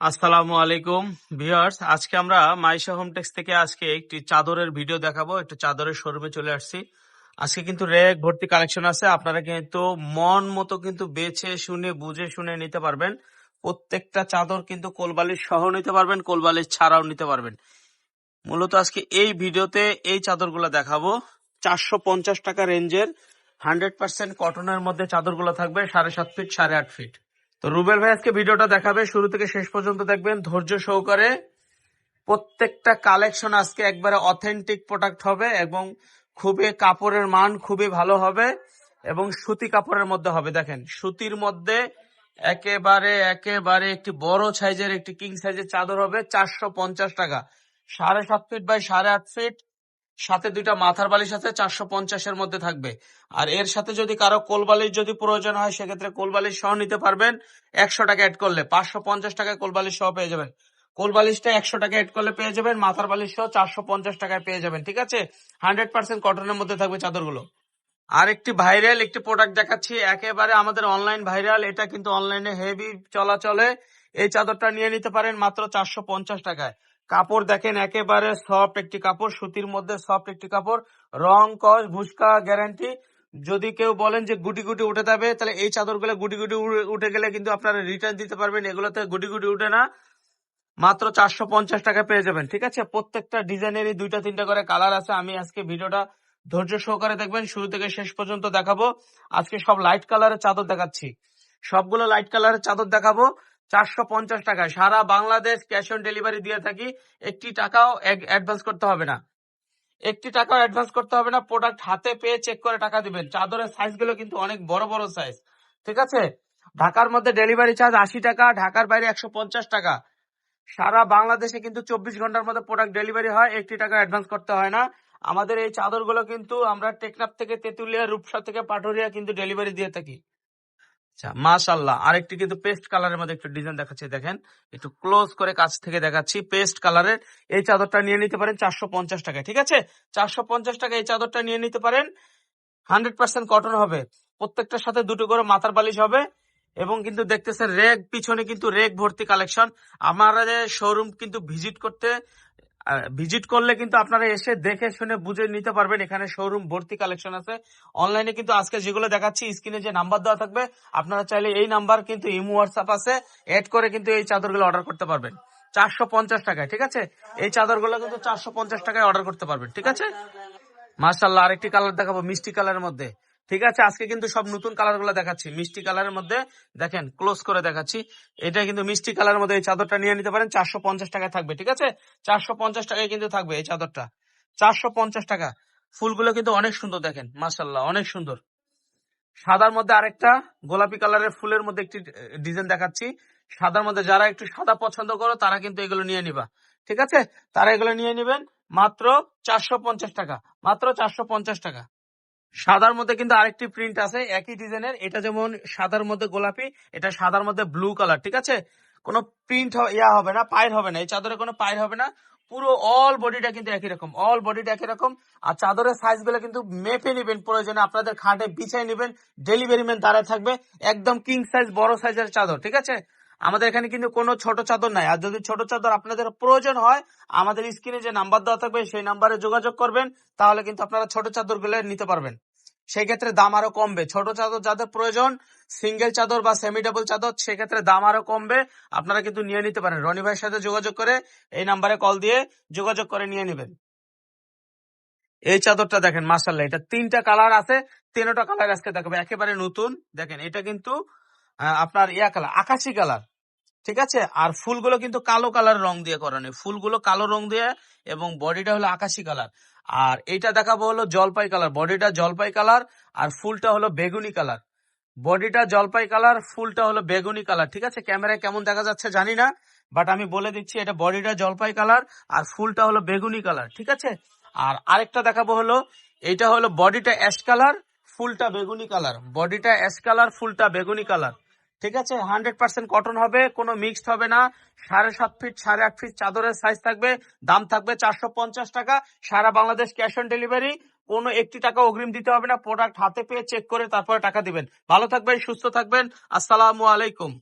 আসসালামু আলাইকুম, ভিউয়ার্স। আজকে আমরা মাইশা হোমটেক্স থেকে আজকে একটি চাদরের ভিডিও দেখাবো। একটু চাদরের শোরুমে চলে আসছি। আজকে কিন্তু রেক ভর্তি কালেকশন আছে। আপনারা কিন্তু মন মতো কিন্তু বেছে শুনে, বুঝে শুনে নিতে পারবেন। প্রত্যেকটা চাদর কিন্তু কোলবালিশ সহ নিতে পারবেন, কোলবালিশ ছাড়াও নিতে পারবেন। মূলত আজকে এই ভিডিওতে এই চাদরগুলো দেখাবো। চারশো পঞ্চাশ টাকা রেঞ্জের, হান্ড্রেড পার্সেন্ট কটনের মধ্যে চাদরগুলো থাকবে, সাড়ে সাত ফিট, সাড়ে আট ফিট। তো রুবেল ভাই আজকে ভিডিওটা দেখাবে। শুরু থেকে শেষ পর্যন্ত দেখবেন, ধৈর্য সহকারে প্রত্যেকটা কালেকশন আজকে একবারে অথেন্টিক প্রোডাক্ট হবে এবং খুবই কাপড়ের মান খুবই ভালো হবে এবং সুতি কাপড়ের মধ্যে হবে। দেখেন, সুতির মধ্যে একেবারে একেবারে একটি বড় সাইজের একটি কিং সাইজের চাদর হবে চারশো পঞ্চাশ টাকা। সাড়ে সাত ফিট বাই সাড়ে আট ফিট সাথে দুইটা মাথার বালিশ আছে, চারশো পঞ্চাশের মধ্যে থাকবে। আর এর সাথে যদি কারও কোলবালিশ যদি প্রয়োজন হয়, সেক্ষেত্রে কোলবালিশ সহ নিতে পারবেন। একশো টাকা অ্যাড করলে পাঁচশো পঞ্চাশ টাকায় কোলবালিশ সহ পেয়ে যাবেন। কোলবালিশটা একশো টাকা অ্যাড করলে পেয়ে যাবেন, মাথার বালিশ সহ চারশো পঞ্চাশ টাকায় পেয়ে যাবেন, ঠিক আছে? হান্ড্রেড পার্সেন্ট কটনের মধ্যে থাকবে চাদরগুলো। আর একটি ভাইরাল একটি প্রোডাক্ট দেখাচ্ছি, একেবারে আমাদের অনলাইন ভাইরাল। এটা কিন্তু অনলাইনে হেভি চলাচলে। এই চাদরটা নিয়ে নিতে পারেন মাত্র চারশো পঞ্চাশ টাকায়। কাপড় দেখেন, একেবারে সফট একটি কাপড়, সুতির মধ্যে সফট একটি কাপড়, রং, কস, ভুসকা গ্যারান্টি যদি কেউ বলেন যে গুটি গুটি উঠে যাবে, তাহলে এই চাদরগুলো গুটি গুটি উঠে গেলে কিন্তু আপনারা রিটার্ন দিতে পারবেন এগুলোতে গুটি গুটি উঠে না। মাত্র চারশো পঞ্চাশ টাকা পেয়ে যাবেন, ঠিক আছে? প্রত্যেকটা ডিজাইনেরই দুইটা তিনটা করে কালার আছে। আমি আজকে ভিডিওটা ধৈর্য সহকারে দেখবেন, শুরু থেকে শেষ পর্যন্ত দেখাবো। আজকে সব লাইট কালারের চাদর দেখাচ্ছি। সবগুলো লাইট কালারের চাদর দেখাবো। চারশো পঞ্চাশ টাকায়। সারা বাংলাদেশ ক্যাশ অন ডেলিভারি দিয়ে থাকি। একটি টাকাও অ্যাডভান্স করতে হবে না। একটি টাকাও অ্যাডভান্স করতে হবে না। প্রোডাক্ট হাতে পেয়ে চেক করে টাকা দিবেন। চাদরের সাইজগুলো কিন্তু অনেক বড় বড় সাইজ ঠিক আছে? ঢাকার মধ্যে ডেলিভারি চার্জ আশি টাকা, ঢাকার বাইরে একশো পঞ্চাশ টাকা। সারা বাংলাদেশে কিন্তু চব্বিশ ঘণ্টার মধ্যে প্রোডাক্ট ডেলিভারি হয়। একটি টাকা অ্যাডভান্স করতে হয় না। আমাদের এই চাদরগুলো কিন্তু আমরা টেকনাফ থেকে তেতুলিয়া, রূপসা থেকে পাটুরিয়া কিন্তু ডেলিভারি দিয়ে থাকি। আচ্ছা মাশাল্লাহ আরেকটি কিন্তু পেস্ট কালারের মধ্যে একটু ডিজাইন দেখাচ্ছি, দেখেন। একটু ক্লোজ করে কাছ থেকে দেখাচ্ছি পেস্ট কালারের এই চাদরটা নিয়ে নিতে পারেন চারশো পঞ্চাশ টাকায়, ঠিক আছে? চারশো পঞ্চাশ টাকা এই চাদরটা নিয়ে নিতে পারেন, হান্ড্রেড পার্সেন্ট কটন হবে। প্রত্যেকটার সাথে দুটো করে মাথার বালিশ হবে এবং কিন্তু দেখতেছেন রেক পিছনে কিন্তু রেক ভর্তি কালেকশন আমাদের শোরুম কিন্তু ভিজিট করতে ভিজিট করলে কিন্তু আপনারা এসে দেখে শুনে বুঝে নিতে পারবেন। এখানে শোরুম ভর্তি কালেকশন আছে। অনলাইনে কিন্তু আজকে যেগুলো দেখাচ্ছি স্ক্রিনে যে নাম্বার দেওয়া থাকবে, আপনারা চাইলে এই নাম্বার কিন্তু ইমো হোয়াটসঅ্যাপ আছে। এড করে কিন্তু এই চাদরগুলো অর্ডার করতে পারবেন। চারশো পঞ্চাশ টাকায়, ঠিক আছে? এই চাদরগুলো কিন্তু চারশো পঞ্চাশ টাকায় অর্ডার করতে পারবেন, ঠিক আছে? মার্শাল্লাহ আরেকটি কালার দেখাবো, মিষ্টি কালারের মধ্যে। ঠিক আছে, আজকে কিন্তু সব নতুন কালারগুলো দেখাচ্ছি। মিষ্টি কালারের মধ্যে দেখেন ক্লোজ করে দেখাচ্ছি। এটা কিন্তু মিষ্টি কালারের মধ্যে এই চাদরটা নিয়ে নিতে পারেন, চারশো পঞ্চাশ টাকায় থাকবে, ঠিক আছে? চারশো পঞ্চাশ টাকায় কিন্তু থাকবে এই চাদরটা। চারশো পঞ্চাশ টাকা। ফুলগুলো কিন্তু অনেক সুন্দর দেখেন মার্শাল্লাহ অনেক সুন্দর। সাদার মধ্যে আরেকটা গোলাপি কালারের ফুলের মধ্যে একটি ডিজাইন দেখাচ্ছি। সাদার মধ্যে যারা একটু সাদা পছন্দ করো, তারা কিন্তু এগুলো নিয়ে নিবা, ঠিক আছে? তারা এগুলো নিয়ে নিবেন মাত্র চারশো পঞ্চাশ টাকা, মাত্র চারশো পঞ্চাশ টাকা। সাদার মধ্যে কিন্তু আরেকটি প্রিন্ট আছে, একই ডিজাইনের এটা যেমন সাদার মধ্যে গোলাপি, এটা সাদার মধ্যে ব্লু কালার ঠিক আছে? কোনো প্রিন্ট ইয়া হবে না, পায়ের হবে না, এই চাদরে কোনো পায়ের হবে না। পুরো অল বডিটা কিন্তু একই রকম অল বডিটা একই রকম। আর চাদরের সাইজগুলো কিন্তু মেপে নেবেন প্রয়োজনে, আপনাদের খাটে বিছাই নেবেন ডেলিভারি ম্যান দাঁড়ায় থাকবে, একদম কিং সাইজ বড় সাইজের চাদর, ঠিক আছে? আমাদের এখানে কিন্তু কোনো ছোট চাদর নাই। আর যদি ছোট চাদর আপনাদের প্রয়োজন হয়, আমাদের স্ক্রিনে যে নাম্বার দেওয়া থাকবে, সেই নাম্বারে যোগাযোগ করবেন, তাহলে কিন্তু আপনারা ছোট চাদরগুলো নিতে পারবেন। সেই ক্ষেত্রে দাম আরও কমবে। ছোট চাদর যাদের প্রয়োজন, সিঙ্গেল চাদর বা সেমি ডাবল চাদর, সেক্ষেত্রে দাম আরও কমবে। আপনারা কিন্তু নিয়ে নিতে পারেন। রনি ভাইয়ের সাথে যোগাযোগ করে এই নাম্বারে কল দিয়ে যোগাযোগ করে নিয়ে নেবেন। এই চাদরটা দেখেন মাসাল্লাহ এটা তিনটা কালার আছে, তিনটা কালার আজকে দেখাবো। একেবারে নতুন। দেখেন, এটা কিন্তু আপনার ইয়া কালার, আকাশি কালার। ঠিক আছে? আর ফুলগুলো কিন্তু কালো কালার রং দিয়ে করানো ফুলগুলো কালো রং দিয়ে এবং বডিটা হলো আকাশি কালার। আর এইটা দেখাবো হলো জলপাই কালার। বডিটা জলপাই কালার আর ফুলটা হলো বেগুনি কালার। বডিটা জলপাই কালার, ফুলটা হলো বেগুনি কালার। ঠিক আছে? ক্যামেরায় কেমন দেখা যাচ্ছে জানি না, বাট আমি বলে দিচ্ছি এটা বডিটা জলপাই কালার আর ফুলটা হলো বেগুনি কালার। ঠিক আছে? আর আরেকটা দেখাবো হলো, এইটা হলো বডিটা অ্যাশ কালার, ফুলটা বেগুনি কালার। বডিটা অ্যাশ কালার, ফুলটা বেগুনি কালার। ঠিক আছে? হান্ড্রেড পার্সেন্ট কটন হবে, কোনো মিক্সড হবে না। সাড়ে সাত ফিট সাড়ে আট ফিট চাদরের সাইজ থাকবে, দাম থাকবে চারশো পঞ্চাশ টাকা। সারা বাংলাদেশ ক্যাশ অন ডেলিভারি কোনো একটি টাকা অগ্রিম দিতে হবে না। প্রোডাক্ট হাতে পেয়ে চেক করে তারপরে টাকা দিবেন। ভালো থাকবেন, সুস্থ থাকবেন। আসসালামু আলাইকুম।